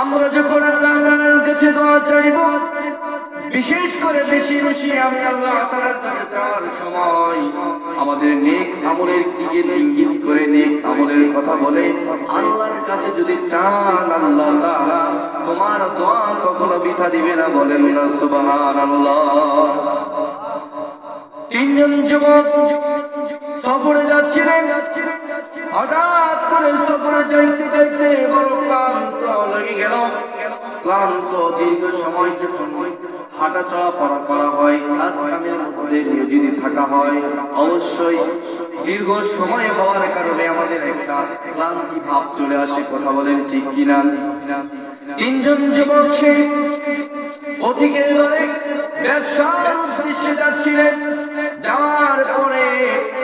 আমরা যখন আল্লাহ তাআলার কাছে দোয়া চাইব, বিশেষ করে বেশি বেশি আমি আল্লাহ তাআলার কাছে চাওয়ার সময় আমাদের নেক আমলের দিকে ইঙ্গিত করে, নেক আমলের কথা বলে, আল্লাহর কাছে যদি চান আল্লাহ তাআলা, তোমার দোয়া কখনো বৃথা দিবে না বলেন না, সুবহানাল্লাহ। তিনজন যুবক সফরে যাচ্ছিলেন। হঠাৎ করে সফরে যাইতে যাইতে বড় ক্লান্ত লেগে গেল। ক্লান্ত দীর্ঘ সময় যে সময় হাঁটা চলা পড়া করা হয় কাজ কামের থাকা হয়। অবশ্যই দীর্ঘ সময় হওয়ার কারণে আমাদের একটা ক্লান্তি ভাব চলে আসে, কথা বলেন ঠিক কিনা? তিনজন যুবক সেই অধিকের দলে ব্যবসার যাচ্ছিলেন। যাওয়ার পরে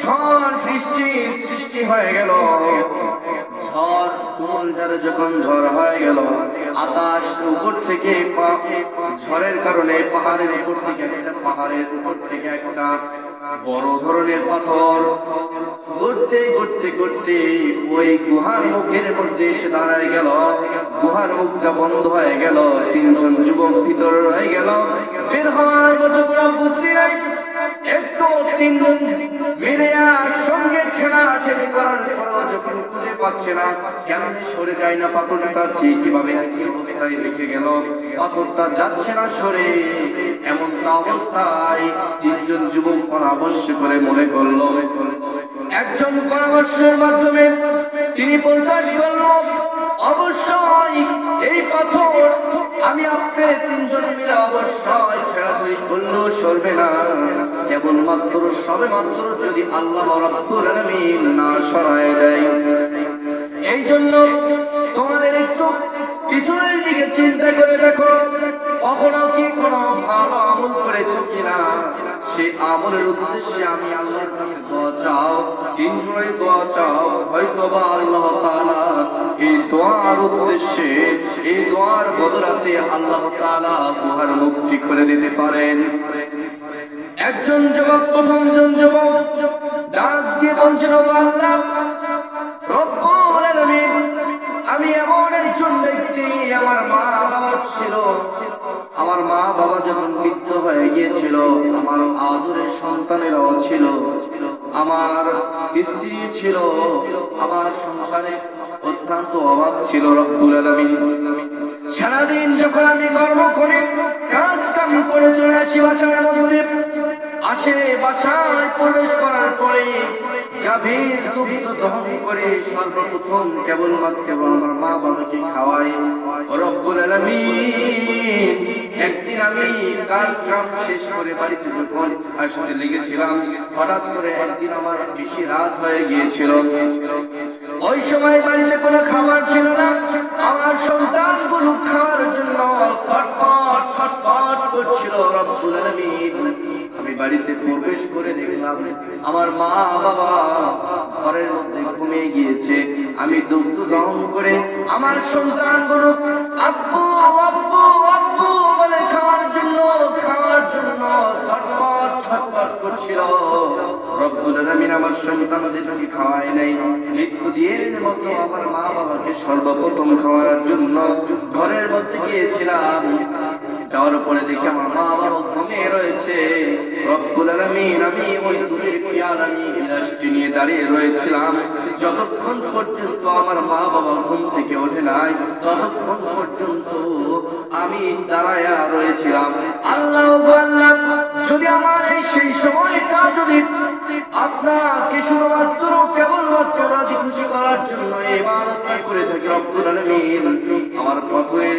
ঝড় বৃষ্টি সৃষ্টি হয়ে গেল। ঝড় ঝড়ে যখন ঝড় হয়ে গেল, আকাশ উপর থেকে ঝড়ের কারণে পাহাড়ের উপর থেকে পাহাড়ের উপর থেকে একটা বড় ধরনের পাথর ঘুরতে ঘুরতে ঘুরতে ওই গুহার মুখের মধ্যে এসে দাঁড়ায় গেল। গুহার মুখটা বন্ধ হয়ে গেল। তিনজন যুবক ভিতরে রয়ে গেল। বের হওয়ার মতো কোনো বুদ্ধি একটু মিলে সঙ্গে করার যখন খুঁজে পাচ্ছে না সরে যায় না পাথরটা, ঠিক কীভাবে অবস্থায় রেখে গেল। পাথরটা যাচ্ছে না সরে এমন অবস্থায় তিনজন যুবক পরামর্শ করে মনে করল, একজন পরামর্শের মাধ্যমে তিনি প্রকাশ করল, অবশ্যই এই পাথর আমি আপনি তিনজনে মিলে অবশ্যই ছেড়াছড়ি করলেও সরবে না। কেবলমাত্র সবে মাত্র যদি আল্লাহ রব্বুল আলামিন না সরায় দেয়। এই জন্য তোমাদের একটু পিছনের দিকে চিন্তা করে দেখো। কখনো সে আমলের উদ্দেশ্যে আমি আল্লাহর কাছে দোয়া চাও তিনজনের দোয়া চাও হয়তো বা আল্লাহ তাআলা এই দোয়ার উদ্দেশ্যে এই দোয়ার বদলাতে আল্লাহ তাআলা দোয়ার মুক্তি করে দিতে পারেন। একজন যুবক প্রথমজন যুবক ডাক দিয়ে বলছেন "ও আল্লাহ রব্বুল আলামিন, আমি এমন একজন ব্যক্তি আমার মা বাবা ছিল। আমার মা বাবা যখন বৃদ্ধ হয়ে গিয়েছিল, আমার আদরের সন্তানেরাও ছিল। আমার স্ত্রী ছিল। আমার সংসারে অত্যন্ত অভাব ছিল রব্বুল আলামিন। সারাদিন যখন আমি কর্ম করে কাজ কাম করে চলে আসি বাসার মধ্যে আসে বাসায় প্রবেশ করার পরে গাভীর দুগ্ধ দহন করে সর্বপ্রথম কেবলমাত্র কেবল আমার মা বাবাকে খাওয়াই। রব্বুল আলামিন। একদিন আমি কাজ কাম শেষ করে বাড়িতে যখন আসতে লেগেছিলাম, হঠাৎ করে একদিন আমার বেশি রাত হয়ে গিয়েছিল। ওই সময় বাড়িতে কোনো খাবার ছিল না। আমার সন্তানগুলো খাওয়ার জন্য ছটপট ছটপট করছিল রব্বুল আলামিন। বাড়িতে প্রবেশ করে দেখলাম, আমার মা বাবা ঘরের মধ্যে ঘুমিয়ে গিয়েছে। আমি দুগ্ধ গ্রহণ করে আমার সন্তানগুলো, আব্বু আব্বু আব্বু বলে খাওয়ার জন্য খাওয়ার জন্য মৃত্যু মতো আমার মা বাবাকে সর্বপ্রথম খাওয়ার জন্য ঘরের মধ্যে গিয়েছিলাম। যাওয়ার পরে দেখি আমার মা বাবা ঘুমিয়ে রয়েছে। রব্বুল আলামিন, আমি ওই দূরের পিয়াল আমি গিলাসটি নিয়ে দাঁড়িয়ে রয়েছিলাম। যতক্ষণ পর্যন্ত আমার মা বাবা ঘুম থেকে ওঠে নাই, ততক্ষণ পর্যন্ত আমি দাঁড়ায়া রয়েছিলাম। আল্লাহ আল্লাহ, যদি আমার এই সেই সময়টা যদি আপনাকে শুধুমাত্র কেবলমাত্র রাজি খুশি করার জন্য এবার করে থাকি রব্বুল আলামিন, আমার পাথরের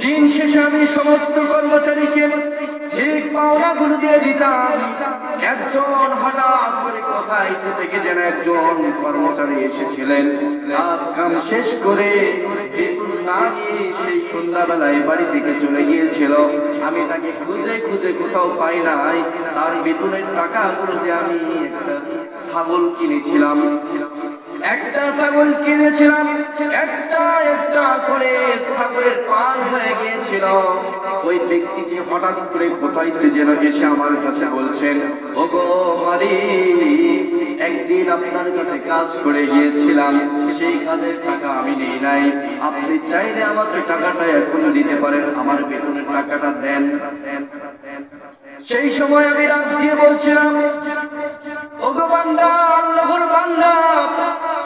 দিন শেষে আমি সমস্ত কর্মচারীকে ঠিক পাওনাগুলো দিয়ে দিতাম। একজন হঠাৎ করে কোথায় থেকে যেন একজন কর্মচারী এসেছিলেন। কাজ কাম শেষ করে না সেই সন্ধ্যাবেলায় বাড়ি থেকে চলে গিয়েছিল। আমি তাকে খুঁজে খুঁজে কোথাও পাই নাই। তার বেতনের টাকা দিয়ে আমি একটা ছাগল কিনেছিলাম। একটা ছাগল কিনেছিলাম, একটা একটা করে ছাগলের পাল হয়ে গিয়েছিল। ওই ব্যক্তিটি হঠাৎ করে কোথায় যেন এসে আমার কাছে বলছেন ওগো মারি একদিন আপনার কাছে কাজ করে গিয়েছিলাম, সেই কাজের টাকা আমি নেই নাই। আপনি চাইলে আমাকে টাকাটা এখনও দিতে পারেন, আমার বেতনের টাকাটা দেন। সেই সময় আমি রাত দিয়ে বলছিলাম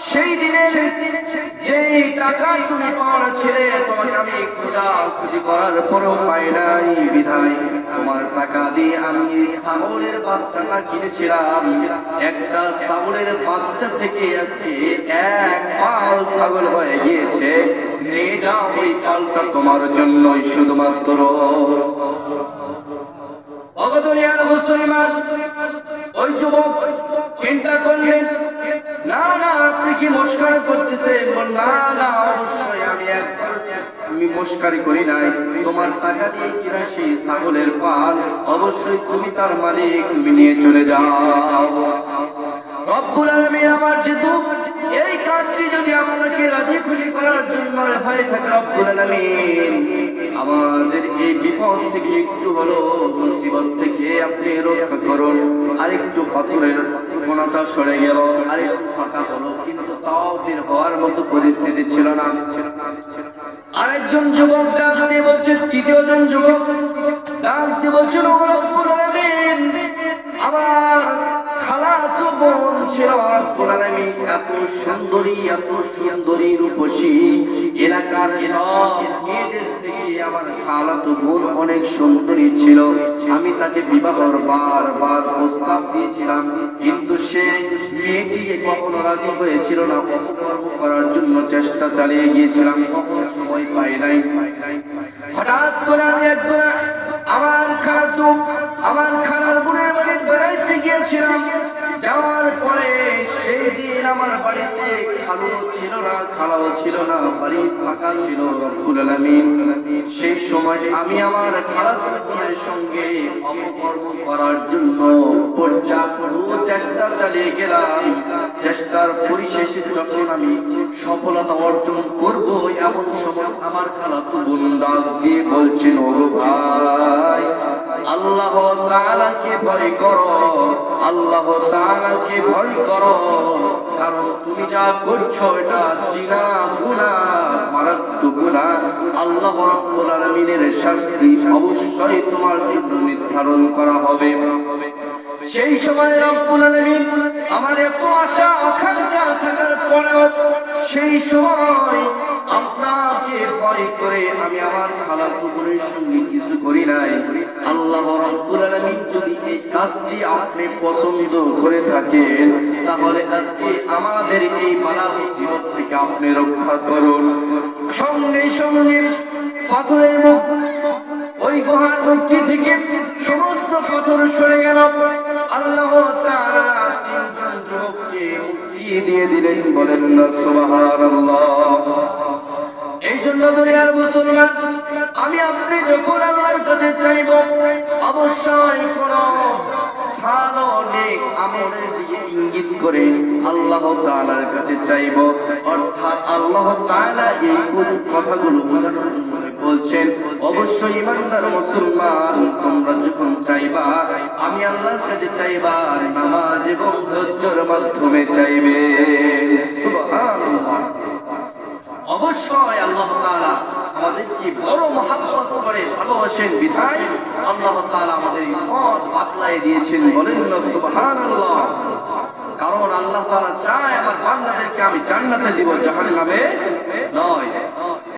সেই দিনের যেই টাকা তুমি পাওয়ার ছেলে, তোমাকে আমি খোঁজা খুঁজি করার পাই নাই বিধায়। তোমার টাকা দিয়ে আমি ছাগলের বাচ্চাটা কিনেছিলাম। একটা ছাগলের বাচ্চা থেকে আজকে এক পাল ছাগল হয়ে গিয়েছে। নিয়ে যাও ওই পালটা তোমার জন্যই শুধুমাত্র। অগদলিয়ার মুসলমান ওই যুবক চিন্তা করলেন, না না, আপনি কি মস্কার করতেছেন? না না, অবশ্যই, আমি একবার, আমি মস্কারি করি নাই। তোমার টাকা দিয়ে কিনা সেই ছাগলের পাল? অবশ্যই তুমি তার মালিক, তুমি নিয়ে চলে যাও। রব্বুল আলামিন আমার যেহেতু এই কাজটি যদি আপনাকে রাজি খুশি করার জন্য হয়ে থাকে রব্বুল আলামিন আমাদের এই বিপদ থেকে একটু হলো, মুসিবত থেকে আপনি রক্ষা করুন। আর একটু পাথরের কোনাটা সরে গেল আর একটু ফাঁকা হলো, কিন্তু তাও বের হওয়ার মতো পরিস্থিতি ছিল না। আরেকজন যুবক ডাক বলছে তৃতীয় জন যুবক ডাক "ও রব্বুল আমার আমি তাকে বিবাহর প্রস্তাব দিয়েছিলাম, কিন্তু সে কখনো রাজি হয়েছিল না। অপকর্ম করার জন্য চেষ্টা চালিয়ে গিয়েছিলাম সময় পাই নাই। হঠাৎ করে আমি একবার আমার আমার খালার বোনের বাড়ি বেড়াইতে গিয়েছিলাম। যাওয়ার পরে সেই দিন আমার বাড়িতে খালু ছিল না, খালাও ছিল না, বাড়ি ফাঁকা ছিল, রব্বুল সেই সময় আমি আমার খালাতো বোনের সঙ্গে অপকর্ম করার জন্য পর্যাপ্ত চেষ্টা চালিয়ে গেলাম। চেষ্টার পরিশেষে যখন আমি সফলতা অর্জন করব, এমন সময় আমার খালাতো বোন ডাক দিয়ে বলছেন ও ভাই, আল্লাহ তাআলাকে ভয় করো, আল্লাহ তাআলাকে ভয় করো, কারণ তুমি যা করছ এটা জিনা, গুনাহ, মারাত্মক গুনাহ। আল্লাহ রাব্বুল আলামিনের শাস্তি অবশ্যই তোমার জন্য নির্ধারণ করা হবে। সেই সময় রব্বুল আলামিন আমার এত আশা আকাঙ্ক্ষা থাকার পরেও সেই সময় আপনাকে ভয় করে আমি আমার খালা বোনের সঙ্গে কিছু করি নাই। আল্লাহ রাব্বুল আলামিন যদি এই কাজটি আপনি পছন্দ করে থাকেন, তাহলে আজকে আমাদের এই বালা মুসিবত থেকে আপনি রক্ষা করুন। সঙ্গে সঙ্গে পাথরের মুখ ওই গুহার মুক্তি থেকে সমস্ত পাথর সরে গেল। আল্লাহ তিনজন যুবককে মুক্তি দিয়ে দিলেন, বলেন না, সুবহানাল্লাহ। এই জন্য আমি আপনি যখন আল্লাহর কাছে চাইব, অবশ্যই ভালো নেক আমলের দিকে ইঙ্গিত করে আল্লাহ তাআলার কাছে চাইব। অর্থাৎ আল্লাহ তাআলা এই কথাগুলো বোঝানোর জন্য বলছেন, অবশ্যই ইমানদার মুসলমান, তোমরা যখন চাইবা, আমি আল্লাহর কাছে চাইবা নামাজ এবং ধৈর্যের মাধ্যমে চাইবে। অবশ্যই আল্লাহ তাআলা আমাদেরকে বড় মহাব্বত করে ভালোবাসেন, বিধায় আল্লাহ তাআলা আমাদের পথ বাতলাই দিয়েছেন। বলেন না, সুবহানাল্লাহ। কারণ আল্লাহ তাআলা চায় আমার বান্দাদেরকে আমি জান্নাতে দিব, জাহান্নামে নয়।